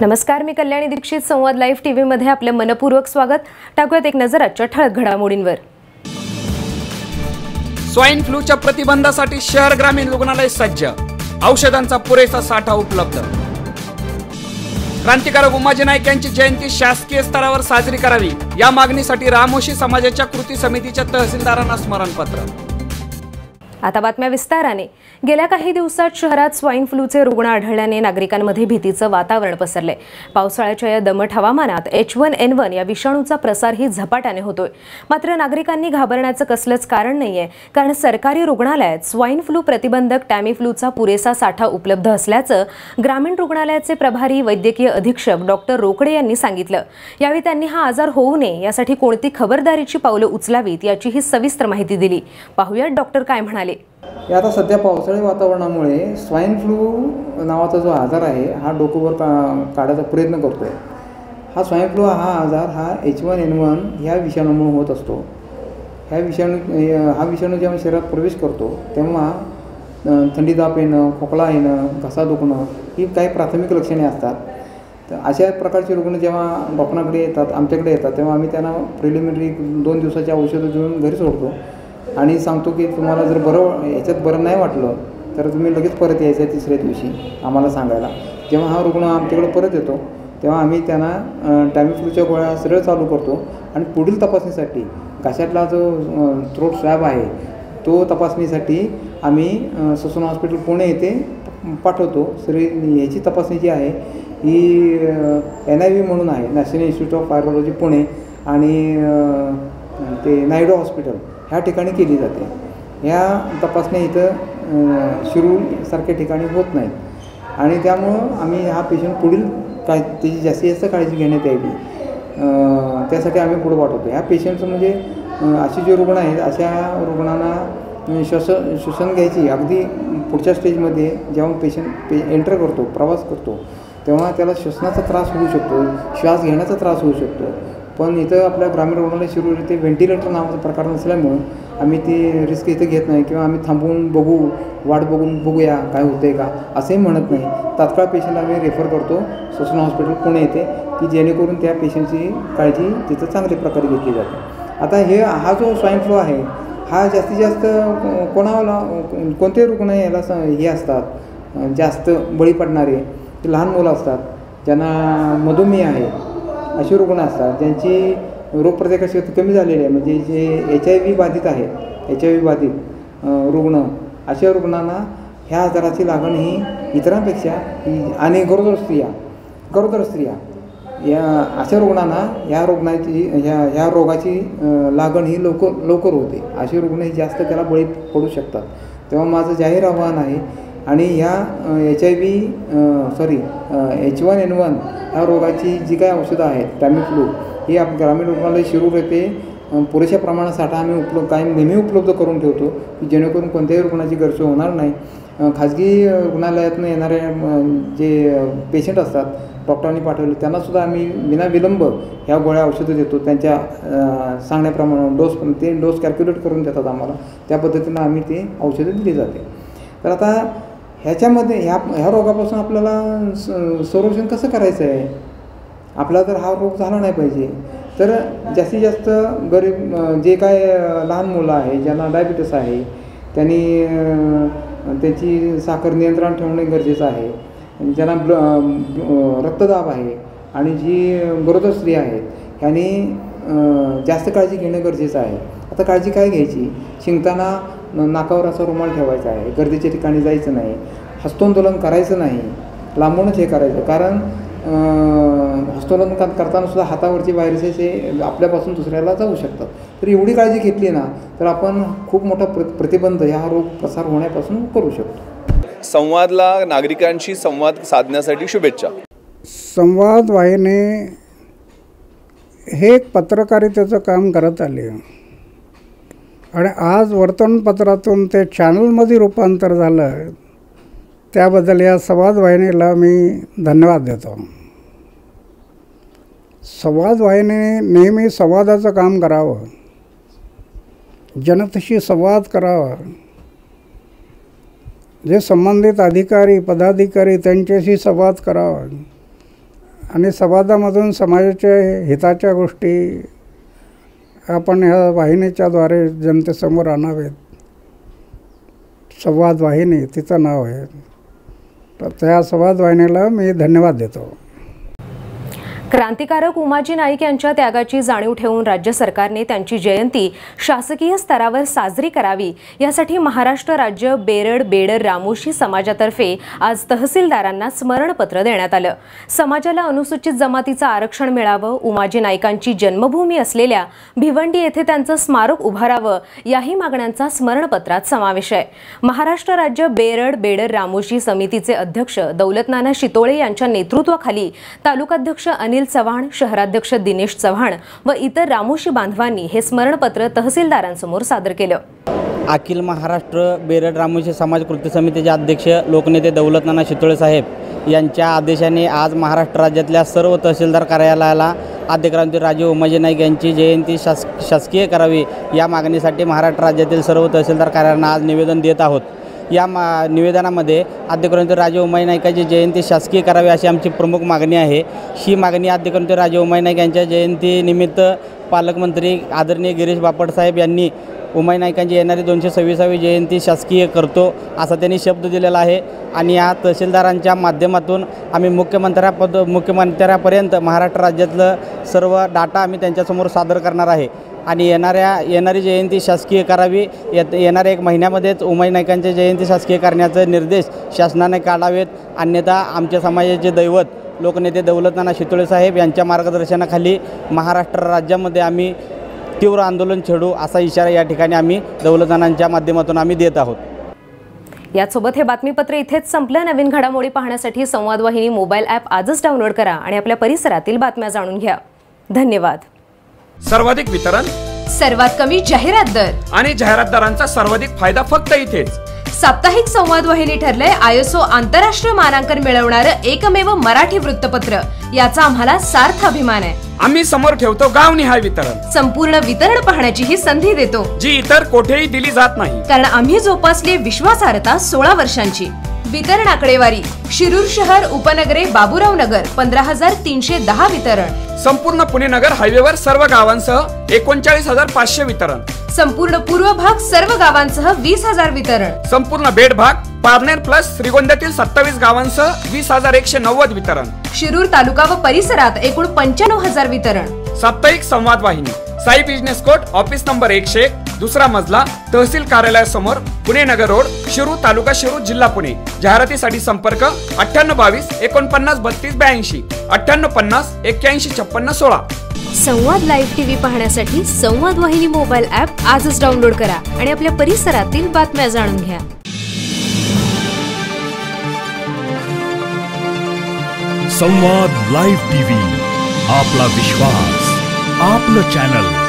नमस्कार मी कल्याणी दीक्षित संवाद live T व्हीमध्ये आपलं मनपूर्वक स्वागत. टाकूयात एक नजर आजच्या ठळक घडामोडींवर. स्वाईन फ्लूच्या प्रतिबंधासाठी शहर ग्रामीण रुग्णालय सज्ज. औषधांचा पुरेसा साठा उपलब्ध. क्रांतिकारक उमाजी नाईक यांची जयंती शासकीय स्तरावर साजरी करावी. या मागणीसाठी रामोशी समाजाच्या कृती समितीच्या तहसीलदारांना स्मरणपत्र. आता बातम्या विस्ताराने. गेल्या काही दिवसात शहरात स्वाईन फ्लूचे रुग्ण आढळल्याने नागरिकांमध्ये भीतीचं वातावरण पसरलंय पावसाळ्याच्या या दमट हवामानात एच वन एन वन या विषाणूचा प्रसारही झपाट्याने होतोय. मात्र नागरिकांनी घाबरण्याचं कसलंच कारण नाहीये कारण सरकारी रुग्णालयात स्वाईन फ्लू प्रतिबंधक टॅमीफ्लूचा पुरेसा साठा उपलब्ध असल्याचं ग्रामीण रुग्णालयाचे प्रभारी वैद्यकीय अधीक्षक डॉक्टर रोकडे यांनी सांगितलं. यावेळी त्यांनी हा आजार होऊ नये यासाठी कोणती खबरदारीची पावलं उचलावीत याचीही सविस्तर माहिती दिली. पाहुयात डॉक्टर काय म्हणाले. हे आता सध्या पावसाळी वातावरणामुळे स्वाईन फ्लू नावाचा जो आजार आहे हा डोकोवर का काढायचा प्रयत्न करतो आहे हा स्वाईन फ्लू हा आजार हा एच वन एन वन ह्या विषाणूमुळे होत असतो. ह्या विषाणू हा विषाणू जेव्हा शरीरात प्रवेश करतो तेव्हा थंडी ताप येणं खोकला येणं घसा दुखणं ही काही प्राथमिक लक्षणे असतात. तर अशा प्रकारचे रुग्ण जेव्हा डॉक्टरांकडे येतात आमच्याकडे येतात तेव्हा आम्ही त्यांना प्रिलिमिनरी दोन दिवसाची औषधं देऊन घरी सोडतो. आणि सांगतो की तुम्हाला जर बरं याच्यात बरं नाही वाटलं तर तुम्ही लगेच परत यायचं तिसऱ्या दिवशी आम्हाला सांगायला. जेव्हा हा रुग्ण आमच्याकडे परत येतो तेव्हा आम्ही त्यांना टॅमिफ्लूच्या गोळ्या सरळ चालू करतो आणि पुढील तपासणीसाठी घशातला जो थ्रोट स्वॅब आहे तो तपासणीसाठी आम्ही ससून हॉस्पिटल पुणे येथे पाठवतो. सरी ह्याची तपासणी जी आहे ही एन आय व्ही म्हणून आहे National Institute of Virology Pune आणि ते नायडू हॉस्पिटल. ह्या ठिकाणी केली जाते. ह्या तपासण्या इथं अ, ठिकाणी होत नाहीत. आणि त्यामुळं आम्ही हा पेशंट पुढील काय त्याची जास्तीत जास्त काळजी घेण्यात यावी त्यासाठी आम्ही पुढं पाठवतो ह्या पेशंटचं म्हणजे असे जे रुग्ण आहेत अशा रुग्णांना म्हणजे श्वस श्वसन घ्यायची. अगदी पुढच्या स्टेजमध्ये जेव्हा पेशंट पे एंटर करतो प्रवास करतो तेव्हा त्याला श्वसनाचा त्रास होऊ शकतो श्वास घेण्याचा त्रास होऊ शकतो. पण इथं आपल्या ग्रामीण रुग्णालय शिरूर इथे व्हेंटिलेटर नावाचा प्रकार नसल्यामुळं आम्ही ती रिस्क इथं घेत नाही किंवा आम्ही थांबवून बघू वाट बघून बघूया काय होतं आहे का असंही म्हणत नाही. तात्काळ पेशंट आम्ही रेफर करतो. ससून हॉस्पिटल पुणे येते की जेणेकरून त्या पेशंटची काळजी तिथं चांगल्या प्रकारे घेतली जाते. आता हे हा जो स्वाईन फ्लू आहे हा जास्तीत जास्त कोणाला कोणते रुग्ण याला स- हे असतात जास्त बळी पडणारे ते लहान मुलं असतात ज्यांना मधुमेह आहे असे रुग्ण असतात ज्यांची रोगप्रतिकारशक्ती कमी झालेली आहे. म्हणजे जे एच आय व्ही बाधित आहेत एच आय व्ही बाधित रुग्ण अशा रुग्णांना ह्या आजाराची लागण ही इतरांपेक्षा ही आणि गरोदर स्त्रिया गरोदर स्त्रिया या अशा रुग्णांना ह्या रुग्णाची ह्या ह्या रोगाची लागण ही लवकर लवकर होते. असे रुग्ण हे जास्त त्याला बळी पडू शकतात. तेव्हा माझं जाहीर आव्हान आहे आणि ह्या H I V sorry H one N one ह्या रोगाची जी काही औषधं आहेत टॅमिफ्लू ही आप ग्रामीण रुग्णालय शिरूर येथे पुरेशा प्रमाणात साठा आम्ही उपलब्ध कायम नेहमी उपलब्ध करून ठेवतो की जेणेकरून कोणत्याही रुग्णाची गरज होणार नाही. खाजगी रुग्णालयातून येणारे जे पेशंट असतात डॉक्टरांनी पाठवले त्यांनासुद्धा आम्ही विनाविलंब ह्या गोळ्या औषधं देतो. त्यांच्या सांगण्याप्रमाणे डोस ते डोस कॅल्क्युलेट करून देतात आम्हाला. त्या पद्धतीनं आम्ही ते औषधं दिली जाते. तर आता ह्याच्यामध्ये ह्या ह्या रोगापासून आपल्याला स- संरक्षण कसं करायचं आहे? आपला तर हा रोग झाला नाही पाहिजे तर जास्तीत जास्त गरीब जे काय लहान मुलं आहे ज्यांना डायबिटीस आहे त्यांनी त्याची साखर नियंत्रण ठेवणे गरजेचं आहे. ज्यांना ब्ल रक्तदाब आहे आणि जी गरोदर स्त्री आहेत ह्यांनी जास्त काळजी घेणं गरजेचं आहे. आता काळजी काय घ्यायची? शिंकताना नाकावर असा रुमाल ठेवायचा आहे. गर्दीच्या ठिकाणी जायचं नाही. हस्तोंदोलन करायचं नाही. लांबूनच हे करायचं. कारण हस्तोलन कर- करताना सुद्धा हातावरचे व्हायरसेस हे आपल्यापासून दुसऱ्याला जाऊ शकतात. तर एवढी काळजी घेतली ना तर आपण खूप मोठा प्र प्रतिबंध हा रोग प्रसार होण्यापासून करू शकतो. संवादला नागरिकांशी संवाद साधण्यासाठी शुभेच्छा. संवाद वाहिनी हे एक पत्रकारितेचं काम करत आले. आणि आज वर्तमानपत्रातून ते चॅनलमध्ये रूपांतर झालं त्याबद्दल या संवाद वाहिनीला मी धन्यवाद देतो. संवादवाहिनीने नेहमी संवादाचं काम करावं जनतेशी संवाद करावा. जे संबंधित अधिकारी पदाधिकारी त्यांच्याशी संवाद करावा. आणि संवादामधून समाजाच्या हिताच्या गोष्टी आपण ह्या वाहिनीच्याद्वारे जनतेसमोर आणावेत. संवाद वाहिनी तिचं नाव आहे. तर त्या संवाद वाहिनीला मी धन्यवाद देतो. क्रांतिकारक उमाजी नाईक यांच्या त्यागाची जाणीव ठेवून राज्य सरकारने त्यांची जयंती शासकीय स्तरावर साजरी करावी यासाठी महाराष्ट्र राज्य बेरड बेडर रामोशी समाजातर्फे आज तहसीलदारांना स्मरणपत्र देण्यात आलं. समाजाला अनुसूचित जमातीचं आरक्षण मिळावं उमाजी नाईकांची जन्मभूमी असलेल्या भिवंडी येथे त्यांचं स्मारक उभारावं याही मागण्यांचा स्मरणपत्रात समावेश आहे. महाराष्ट्र राज्य बेरड बेडर रामोशी समितीचे अध्यक्ष दौलतनाना शितोळे यांच्या नेतृत्वाखाली तालुकाध्यक्ष अनिल चव्हाण शहराध्यक्ष दिनेश चव्हाण व इतर रामोशी बांधवांनी हे स्मरणपत्र तहसीलदारांसमोर सादर केलं. अखिल महाराष्ट्र बेरड रामोशी समाज कृती समितीचे अध्यक्ष लोकनेते दौलतनाना शितोळे साहेब यांच्या आदेशाने आज महाराष्ट्र राज्यातल्या सर्व तहसीलदार कार्यालयाला आद्यक्रांती राजे उमाजी नाईक यांची जयंती शास शासकीय करावी या मागणीसाठी महाराष्ट्र राज्यातील सर्व तहसीलदार कार्यालयांना आज निवेदन देत आहोत. या मा निवेदनामध्ये आद्यक्रांती राजे उमाई नाईकाची जयंती शासकीय करावी अशी आमची प्रमुख मागणी आहे. ही मागणी आद्यक्रांती राजे उमाई नाईक यांच्या जयंतीनिमित्त पालकमंत्री आदरणीय गिरीश बापट साहेब यांनी उमाई नाईकांची येणारी दोनशे सव्वीसावी जयंती शासकीय करतो असा त्यांनी शब्द दिलेला आहे. आणि या तहसीलदारांच्या माध्यमातून आम्ही मुख्यमंत्र्यापद मुख्यमंत्र्यापर्यंत महाराष्ट्र राज्यातलं सर्व डाटा आम्ही त्यांच्यासमोर सादर करणार आहे. आणि येणाऱ्या येणारी जयंती शासकीय करावी. येत येणाऱ्या एक महिन्यामध्येच उमाई नाईकांची जयंती शासकीय करण्याचे निर्देश शासनाने काढावेत. अन्यथा आमच्या समाजाचे दैवत लोकनेते दौलतनाना शितोळे साहेब यांच्या मार्गदर्शनाखाली महाराष्ट्र राज्यामध्ये आम्ही तीव्र आंदोलन छेडू असा इशारा या ठिकाणी आम्ही दौलतनानांच्या माध्यमातून आम्ही देत आहोत. यासोबत हे बातमीपत्र इथेच संपलं. नवीन घडामोडी पाहण्यासाठी संवाद वाहिनी मोबाईल ॲप आजच डाउनलोड करा आणि आपल्या परिसरातील बातम्या जाणून घ्या. धन्यवाद. सर्वाधिक वितरण सर्वात कमी जाहिरात दर. आणि जाहिरातदारांचा सर्वाधिक फायदा फक्त इथेच. साप्ताहिक संवाद वाहिनी ठरलंय आयएसओ आंतरराष्ट्रीय मानांकन मिळवणारं एकमेव मराठी वृत्तपत्र. याचा आम्हाला सार्थ अभिमान आहे. आम्ही समोर ठेवतो गावनिहाय वितरण. संपूर्ण वितरण पाहण्याची ही संधी देतो. जी इतर कोठेही दिली जात नाही. कारण आम्ही जोपासली विश्वासार्हता सोळा वर्षांची. वितरण आकडेवारी शिरूर शहर उपनगरे बाबुराव नगर पंधरा हजार तीनशे दहा वितरण. संपूर्ण पुणे नगर हायवेवर सर्व गावांसह एकोणचाळीस हजार पाचशे वितरण. संपूर्ण पूर्व भाग सर्व गावांसह वीस हजार वितरण. संपूर्ण बेड भाग पारनेर प्लस श्रीगोंद्यातील सत्तावीस गावांसह वीस हजार एकशे नव्वद वितरण. शिरूर तालुका व परिसरात एकूण पंच्याण्णव हजार वितरण. साप्ताहिक संवाद वाहिनी Sai business court office number एकशे एक दुसरा मजला तहसील कार्यालयासमोर पुणे नगर रोड शिरू तालुका शिरू जिल्हा पुणे. जाहिरातीसाठी संपर्क अठ्ठ्याण्णव बावीस एकोणपन्नास बत्तीस ब्याऐंशी. अठ्ठ्याण्णव पन्नास एक्क्याऐंशी छप्पन्न सोळा. संवाद लाईव्ह टीव्ही पाहण्यासाठी संवाद वाहिनी मोबाईल ॲप आजच डाउनलोड करा आणि आपल्या परिसरातील बातम्या जाणून घ्या. संवाद लाईव्ह टीव्ही आपला विश्वास आपलं चॅनल.